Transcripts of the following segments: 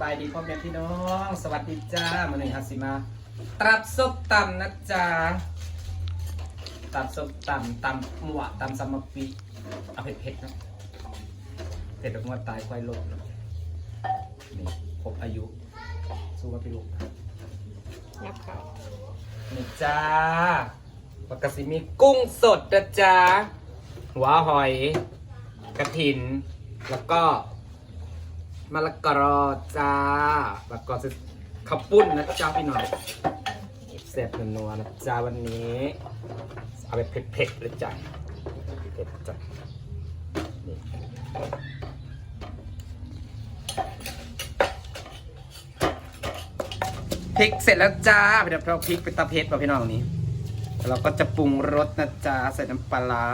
บายดีพ่อแม่พี่น้อง สวัสดีจ้ามาหนึ่งฮัสซิมาตรับซุปตำนะจ๊ะตรับซุปตำตำหมวตำซัมมะปีเอาเผ็ดๆเนาะเผ็ดแบบว่าตายควายโลกเนาะนี่ครบอายุ สู้กับพี่ลูกนับเขานี่จ้าปกติมีกุ้งสดนะจ๊ะหัวหอย กระถิน แล้วก็ มะละกอจ้าแล้วก็จะข้าวปุ้นนะจ๊ะพี่น่อยแซ่บนัวนะจ๊ะวันนี้ เอาไปเผ็ดๆเลยจ้ะเผ็ดจ้ะนี่พริกเสร็จแล้วจ้าเดี๋ยวเราพริกไปตะเพ็ดป่ะพี่น้องนี้เราก็จะปรุงรสนะจ๊ะใส่น้ำปลาร้า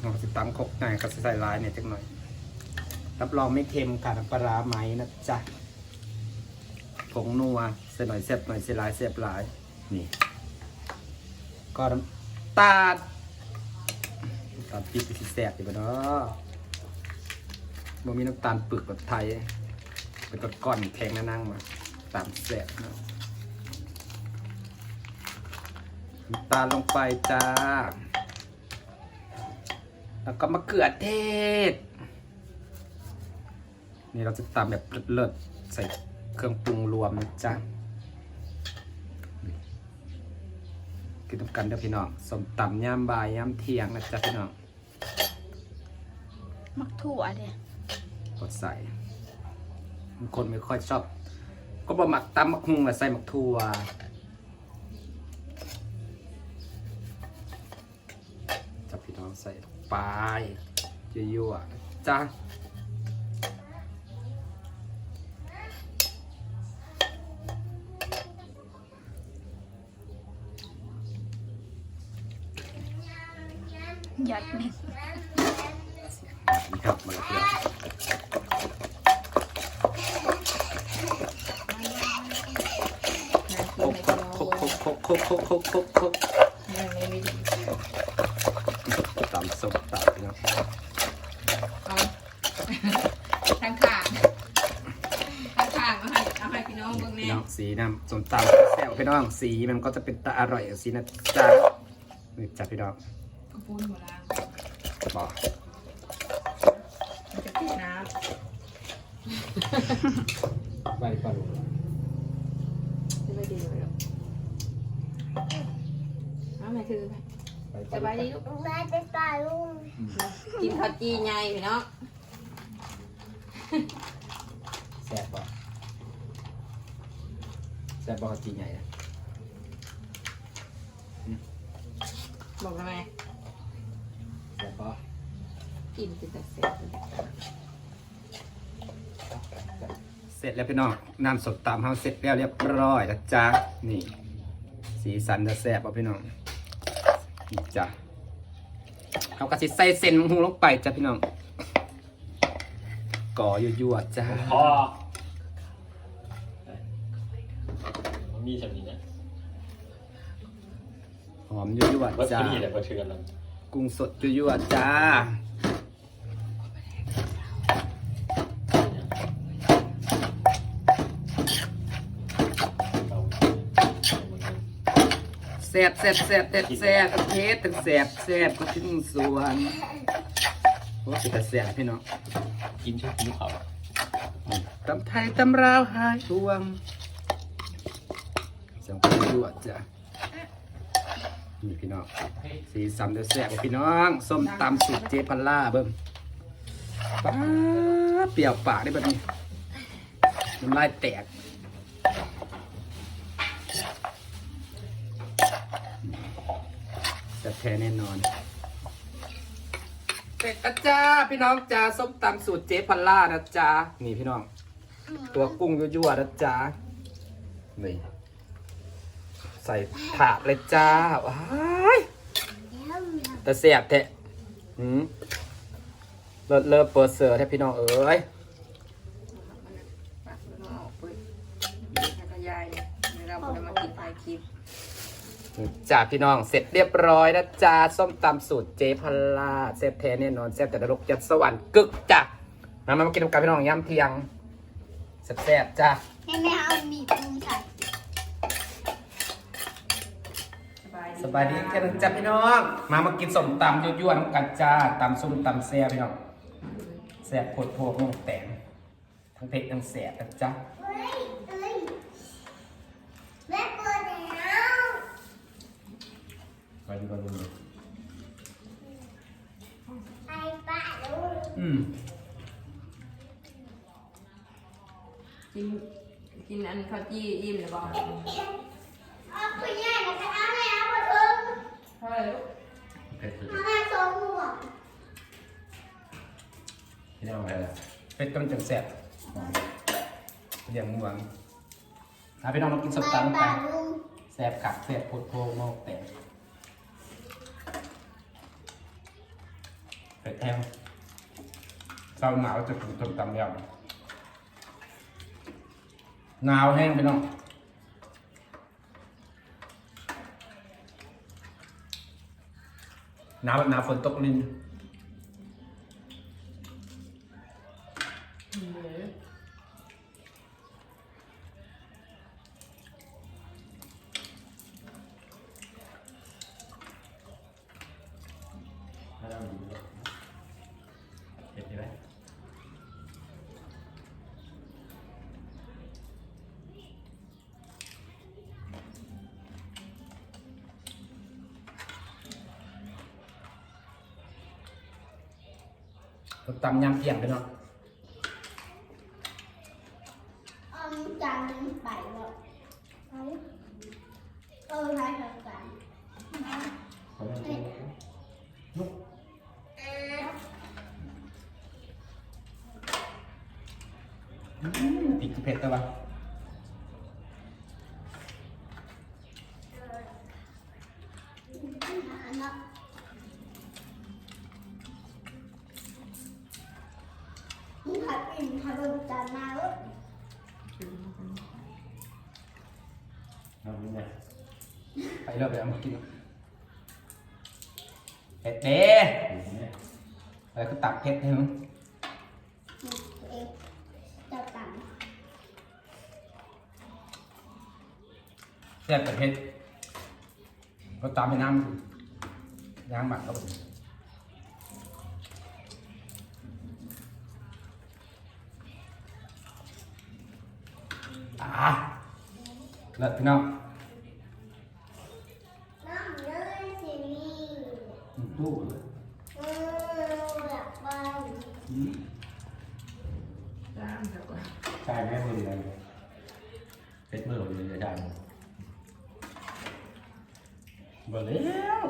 เราจะตำครกหน่อยก็ใส่ลายเนี่ยจักหน่อย รับรองไม่เค็มค่ะน้ำปลาร้าไหมนะจ๊ะผงนัวใส่หน่อยเสียบหน่อยเสียหลายเสียบหลายนี่ ก็น้ำตาลตาลปี๊บไปสิแสบอยู่บ่เนาะบ่มีน้ำตาลปึกแบบไทยเป็นก้อนแข็งนะนั่งมาตามแสบเนาะน้ำตาลลงไปจ้า แล้วก็มะเขือเทศ นี่เราจะตำแบบเลิศๆใส่เครื่องปรุงรวมนะจ๊ะกินต้กันเด้อพี่น้องสมตำย่ามบ่ายย่ามเที่ยงนะจ๊ะพี่น้องมักถั่วเด้กดใส่บางคนไม่ค่อยชอบ ก็บะหมักตำมักฮุงแหละใส่หมักถั่วจับพี่น้องใส่ไปยั่วๆนะจ้ะ ยัดนี่นี่ครับมาแล้วพี่น้องโคกโคกโคกโคกโคกโคกโคกโคกโคกยังไม่มีดีตำส้มตำพี่น้องเอาทั้งขางทั้งขางเอาให้เอาให้พี่น้องเบิ่งพี่แน่น้องสีน้ำส้มตำแซ่บพี่น้องสีมันก็จะเป็นตาอร่อยสีนะจ๊ะนี่จ้ะพี่น้องกระปุ้นหัวล้าง บอกมันจะติดน้ไปปลาลูกำจะไม่ดีเลยหรอกเอาแม่ถือไปสบายดีลูกมาจะตายลุงกินข้าวจีใหญ่พี่น้องแซ่บปะแซ่บปะจีใหญ่นะบอกทำไมแซ่บปะ กินกินแต่เสร็จเสร็จแล้วพี่น้องน้ำสดตามเฮาเสร็จแล้วเรียบร้อยนะจ๊ะนี่ สีสันจะแซ่บปะพี่น้องนี่จ้ะเอากระสิใส่เส้นหมูลงไปจ้ะพี่น้องก่อยั่วๆจ้าพ่อมีแบบนี้นะหอมยั่ววัตๆจ้าถุดิบแบบเทือนแล้วกุ้งสดยั่วๆจ้า ซ่บแซ่บแซ่บแซ่บแซ่บเทสตั้งแซ่บแซ่บก็ถึงสวนโอ้สิแต่แซ่บพี่น้องกินช่วยกินเขาตำไทยตำราวหายห่วงเสียงเพลงยั่วจ้ะนี่พี่น้องสีสันเดือดแซ่บพี่น้องส้มตำสูตรเจพัลล่าเบิ้งป้าเปรี้ยวปากได้แบบนี้น้ำลายแตก จะแท้แน่นอนเป็ดนะจ้าพี่น้องจ้าส้มตำสูตรเจ๊พัลล่านะจ้านี่พี่น้อง ตัวกุ้งยั่วๆนะจ้านี่ใส่ถาดเลยจ้าว้ายแต่เสียบแทะหืมเลิศเลิศเปิดเสือแทะพี่น้องเอ้ยปากมันออกไปแล้วก็ยายเนี่ยเดี๋ยวเราจะมากินไปคลิป จ้าพี่น้องเสร็จเรียบร้อยนะจ้าส้มตำสูตรเจ๊พัลล่าแซ่บแท้แน่นอนแซ่บแต่นรกยัดสวรรค์กึกจ้ะมามากินกันพี่น้องย้ำเที่ยงแซ่บๆจ้าให้แม่เอามีดมุมใส่สบายดีสบายดีกันจ้าพี่น้อง มามากินส้มตำยั่วๆน้ำกันจ้าตำส้มตำแซ่บพี่น้องแซ่บโคตรโพกน้องแตงทั้งเผ็ดทั้งแซ่บนะจ้า เฮ้ยเฮ้ยแม่เปิดแล้ว ไปดูกันดูไอ้ป้าดูอืมกินกินอันข้าวจี้อิ่มหรือเปล่าเอาคุณยายนะคะเอาแม่เอามาถึงเท่าไหร่ลูกเผ็ดเอาแม่สองหัวพี่น้องอะไรล่ะเผ็ดต้นจังแซ่บเลี้ยงหวงเอาพี่น้องมากินส้มตำป้ากันลุงแซ่บขักแซ่บโคตรโพกน้องแตง ผ็ดแห้งเศร้าหนาวจะกินส้มตำแล้วหนาวแห้งไปเน้องหนาวแบบหนาวฝนตกลิน ส้มตำยำเกี่ยงพี่น้อง เอาจานนึงไปเลยเอาเออใช่ใช่ใช่ เขาไม่ได้ นุกติดเผ็ดแต่ว่า เนาะ มึง ขัดอินขัดบนจานมาเว้ยเราไม่ได้ไปเลิกไปเอามากินเผ็ดเด้เห็นไหมแล้วก็ตักเผ็ดให้มึงเอ๊ะจะตังแซ่บแต่เผ็ดก็ตามไปน้ำย่างหมักครับผมอ่าเลิ อืมจ้างเถอะก่อนใช่แม่มือเลยเพชรมือเลยจะได้ เบื่อแล้ว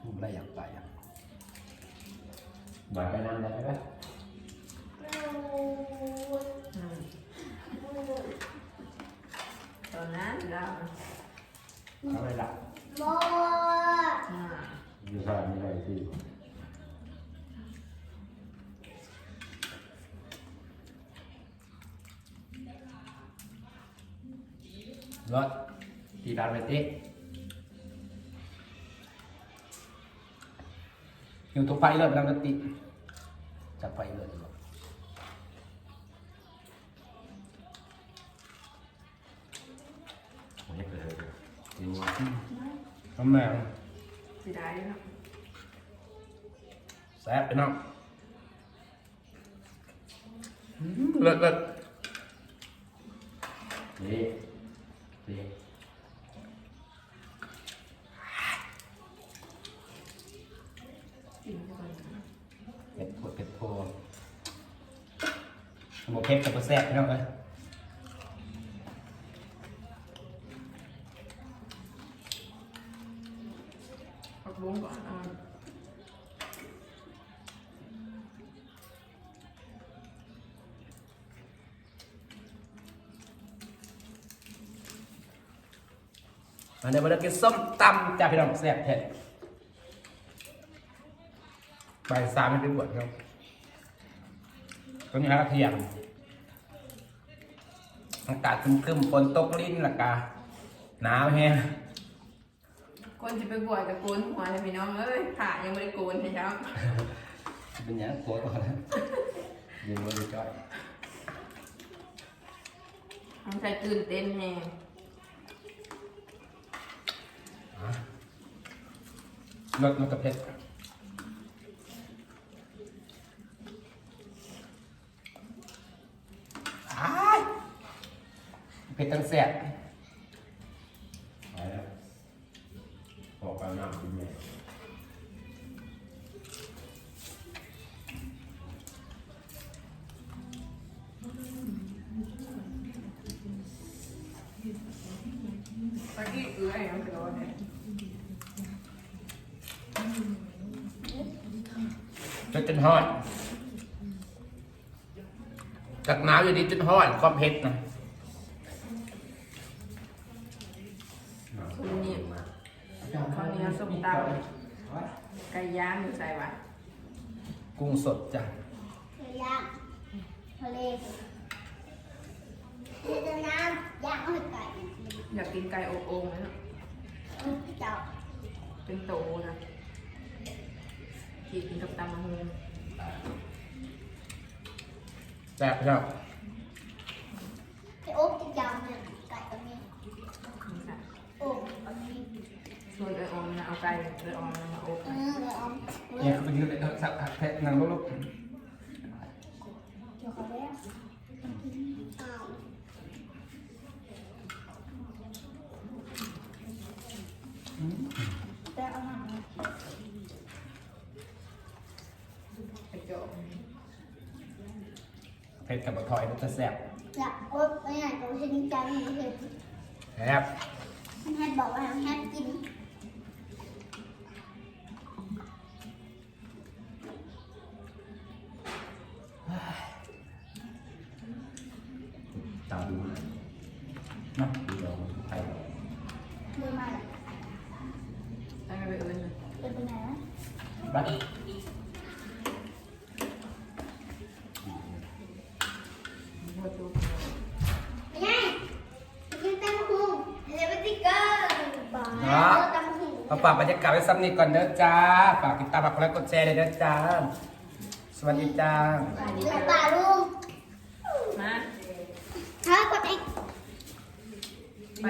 ผมอะไรอยากไปอะ บ่ายไปนั่นได้ไหม อืมตอนนั้นเรา เอาไปละโมอ่าอยู่สายไม่ได้ที่รถตีดานไปเต๊ะอยู่ตรงไฟเลยไปแล้วก็ติดจับไฟเลยดีกว่า อยู่น้ำแมงสิได้เนาะแซ่บไปน้องอืมเลิศเลิศนี่นี่กินก่อนนะเผ็ดโพดเผ็ดโพดหมูเผ็ดกับแซ่บไปน้องเอ้ย ผักบุ้งก่อนอ่า มาในวันนี้กินส้มตำจ้าพี่น้องแซ่บเผ็ดใบายสามไม่ไปบวชครับก็นี่ฮะเที่ยงอากาศครึมๆฝนตกลิ้นละกาหนาวแฮงคนจะไปบวชกับโกนหัวเลยพี่น้องเอ้ยขายังไม่ได้โกนใช่ไหมเป็นอย่างนั้นโกรธก่อนนะยิงมือจ้อยทำใจตื่นเต้นแน่ รสมันกระเผ็ดอ้าเผ็ดตั้งแสบ จนจนห้อนจากหนาวอยู่ดีจนห้อนความเผ็ดนะคุณนี่ข้าวเหนียวส้มตำไก่ย่างอยู่ใส่วะกุ้งสดจ้ะเรือย่างทะเลเรือดำน้ำย่างเอาไปไก่อยากกินไก่อบโอ่งไหมเนาะเอาไปเจ้าเป็นโตนะที่ กินกับตำมะฮุงแซ่บครับไปโอ๊บจะยาวเนี่ยไก่ตรงนี้นี่ค่ะโอ๊บตรงนี้ส่วนเออออมนะเอาไก่เออออมนะมาอบเออเดี๋ยวเอาเนี่ยคือไปยืนเลยเออสักแพ็คนั่งลูกเดี๋ยวเขาแล้วอ้าว แต่เอาหนัง ไปโจาะ เผ็ดกับบะทอยมันจะแซ่บอยากโอ๊บไปไหนก็ไม่ใช่จริงจังนี่คือแซ่บ แฮทบอกว่าแฮทกิน งหูเอาฝากบรรยากาศไว้ซ้ำนี้ก่อนเด้อจ้า ฝากติดตามฝากกดไลค์กดแชร์เลยเด้อจ้า สวัสดีจ้าแล้วป่าลุงมา ถ้ากดเอ็กไป